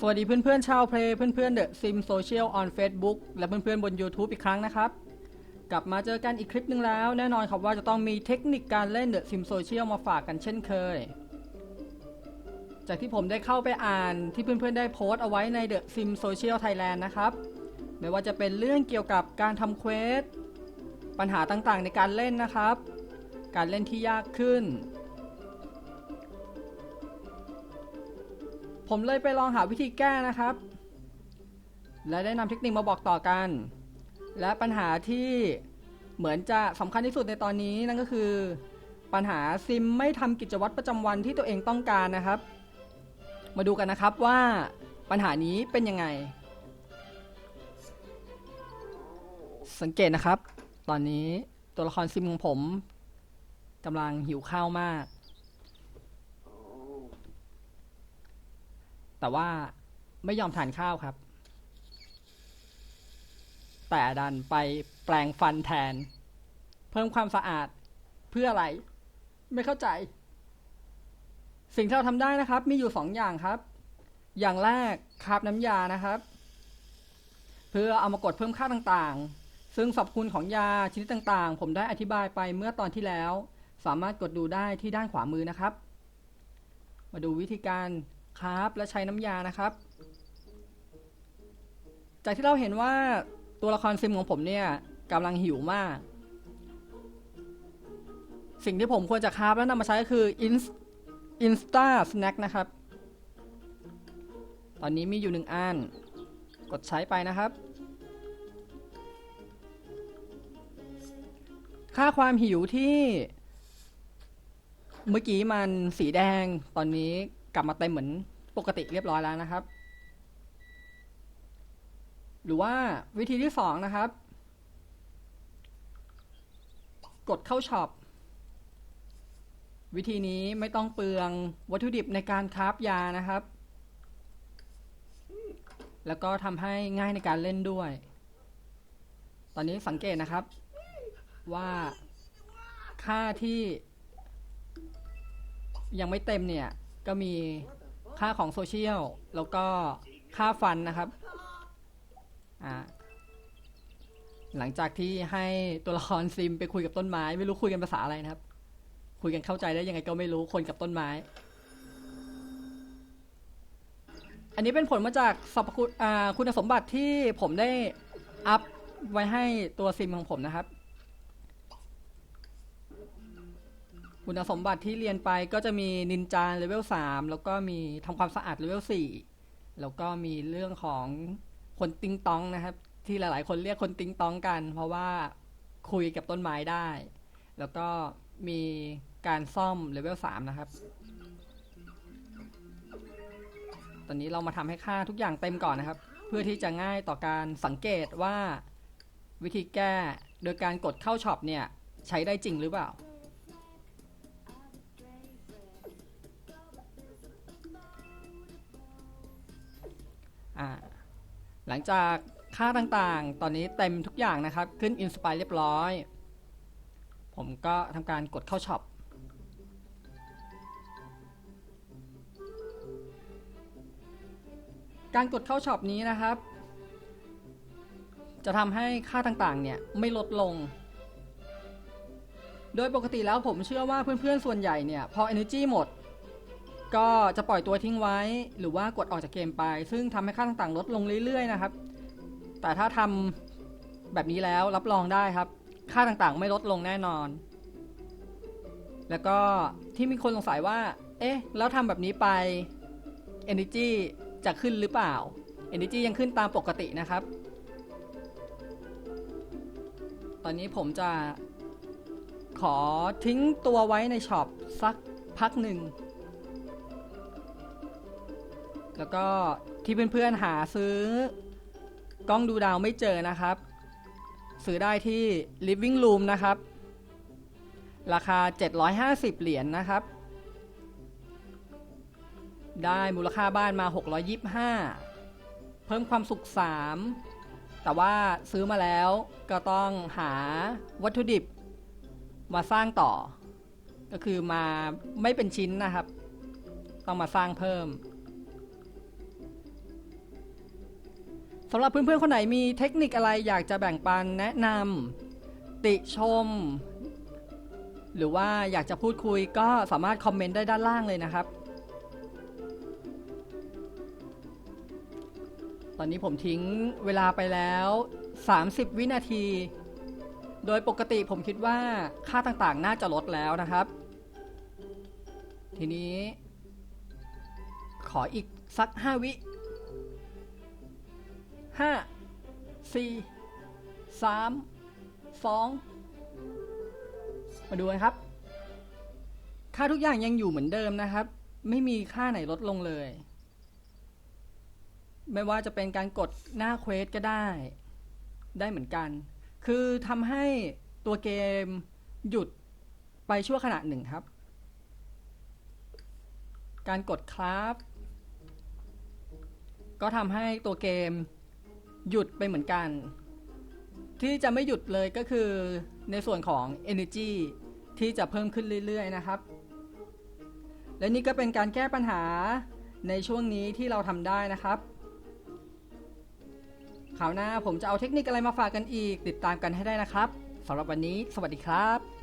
สวัสดีเพื่อนๆชาวเพลย์เพื่อนๆ The Sim Social on Facebook และเพื่อนๆบน YouTube อีกครั้งนะครับ กลับมาเจอกันอีกคลิปหนึ่งแล้ว แน่นอนครับว่าจะต้องมีเทคนิคการเล่น The Sim Social มาฝากกันเช่นเคย จากที่ผมได้เข้าไปอ่านที่เพื่อนๆได้โพสต์เอาไว้ใน The Sim Social Thailand นะครับ ไม่ว่าจะเป็นเรื่องเกี่ยวกับการทำเควสปัญหาต่างๆในการเล่นนะครับ การเล่นที่ยากขึ้น ผมเลยไปลองหาวิธีแก้นะครับ และได้นำเทคนิคมาบอกต่อกัน และปัญหาที่เหมือนจะสำคัญที่สุดในตอนนี้นั่นก็คือ ปัญหาซิมไม่ทำกิจวัตรประจำวันที่ตัวเองต้องการนะครับ มาดูกันนะครับว่าปัญหานี้เป็นยังไง สังเกตนะครับ ตอนนี้ตัวละครซิมของผมกำลังหิวข้าวมาก แต่ว่าไม่ยอมทานข้าวครับ แต่ดันไปแปลงฟันแทน เพิ่มความสะอาดเพื่ออะไร ไม่เข้าใจ สิ่งที่เราทำได้นะครับ มีอยู่สองอย่างครับ อย่างแรกคาบน้ำยานะครับ เพื่อเอามากดเพิ่มค่าต่างๆ ซึ่งสรรพคุณของยาชนิดต่างๆ ผมได้อธิบายไปเมื่อตอนที่แล้ว สามารถกดดูได้ที่ด้านขวามือนะครับ มาดูวิธีการ คราฟและใช้น้ำยานะครับ จากที่เราเห็นว่าตัวละครซิมของผมเนี่ยกำลังหิวมาก สิ่งที่ผมควรจะคราฟและนำมาใช้ก็คือ Inst Insta Snack นะครับ ตอนนี้มีอยู่หนึ่งอัน กดใช้ไปนะครับ ค่าความหิวที่เมื่อกี้มันสีแดงตอนนี้ กลับมาเต็มเหมือนปกติเรียบร้อยแล้วนะครับ หรือว่าวิธีที่สองนะครับ กดเข้าช็อปวิธีนี้ไม่ต้องเปลืองวัตถุดิบในการคราฟยานะครับ แล้วก็ทำให้ง่ายในการเล่นด้วย ตอนนี้สังเกตนะครับ ว่าค่าที่ยังไม่เต็มเนี่ย ก็มีค่าของโซเชียล แล้วก็ค่าฟันนะครับ อ่า หลังจากที่ให้ตัวละครซิมไปคุยกับต้นไม้ ไม่รู้คุยกันภาษาอะไรนะครับ คุยกันเข้าใจได้ยังไงก็ไม่รู้คนกับต้นไม้ อันนี้เป็นผลมาจากสรรพคุณคุณสมบัติที่ผมได้อัพไว้ให้ตัวซิมของผมนะครับ คุณสมบัติที่เรียนไปก็จะมีนินจาเลเวล3แล้วก็มีทำความสะอาดเลเวล4แล้วก็มีเรื่องของคนติงตองนะครับ ที่หลายๆ คนเรียกคนติงตองกัน เพราะว่าคุยกับต้นไม้ได้ แล้วก็มีการซ่อมเลเวล3นะครับ ตอนนี้เรามาทำให้ค่าทุกอย่างเต็มก่อนนะครับ เพื่อที่จะง่ายต่อการสังเกตว่าวิธีแก้โดยการกดเข้าช็อปเนี่ยใช้ได้จริงหรือเปล่า หลังจากค่าต่างๆ ตอนนี้เต็มทุกอย่างนะครับ ขึ้น Inspire เรียบร้อย ผมก็ทำการกดเข้าช็อปการกดเข้าช็อปนี้นะครับ จะทำให้ค่าต่างๆ เนี่ยไม่ลดลง โดยปกติแล้วผมเชื่อว่าเพื่อนๆ ส่วนใหญ่เนี่ย พอ Energy หมด ก็จะปล่อยตัวทิ้งไว้ หรือว่ากดออกจากเกมไป ซึ่งทำให้ค่าต่างๆ ลดลงเรื่อยๆนะครับ แต่ถ้าทำแบบนี้แล้วรับรองได้ครับ ค่าต่างๆ ไม่ลดลงแน่นอน แล้วก็ที่มีคนสงสัยว่า เอ๊ะ แล้วทำแบบนี้ไป Energy จะขึ้นหรือเปล่า Energy ยังขึ้นตามปกตินะครับ ตอนนี้ผมจะขอทิ้งตัวไว้ในช็อปสักพักหนึ่ง แล้วก็ที่เพื่อนๆหาซื้อกล้องดูดาวไม่เจอนะครับ ซื้อได้ที่ Living Room นะครับ ราคา 750 เหรียญนนะครับ ได้มูลค่าบ้านมา 625 เพิ่มความสุข 3 แต่ว่าซื้อมาแล้วก็ต้องหาวัตถุดิบมาสร้างต่อ ก็คือมาไม่เป็นชิ้นนะครับ ต้องมาสร้างเพิ่ม สำหรับเพื่อนๆคนไหนมีเทคนิคอะไรอยากจะแบ่งปันแนะนำติชม หรือว่าอยากจะพูดคุยก็สามารถคอมเมนต์ได้ด้านล่างเลยนะครับ ตอนนี้ผมทิ้งเวลาไปแล้ว 30 วินาที โดยปกติผมคิดว่าค่าต่างๆ น่าจะลดแล้วนะครับ ทีนี้ ขออีกสัก 5 วิ ห้าสี่สามสองมาดูกันครับ ค่าทุกอย่างยังอยู่เหมือนเดิมนะครับ ไม่มีค่าไหนลดลงเลย ไม่ว่าจะเป็นการกดหน้าเควสก็ได้ ได้เหมือนกัน คือทำให้ตัวเกมหยุดไปชั่วขณะหนึ่งครับ การกดคราฟก็ทำให้ตัวเกม หยุดไปเหมือนกัน ที่จะไม่หยุดเลยก็คือในส่วนของ Energy ที่จะเพิ่มขึ้นเรื่อยๆนะครับ และนี่ก็เป็นการแก้ปัญหาในช่วงนี้ที่เราทำได้นะครับคราวหน้าผมจะเอาเทคนิคอะไรมาฝากกันอีก ติดตามกันให้ได้นะครับสำหรับวันนี้ สวัสดีครับ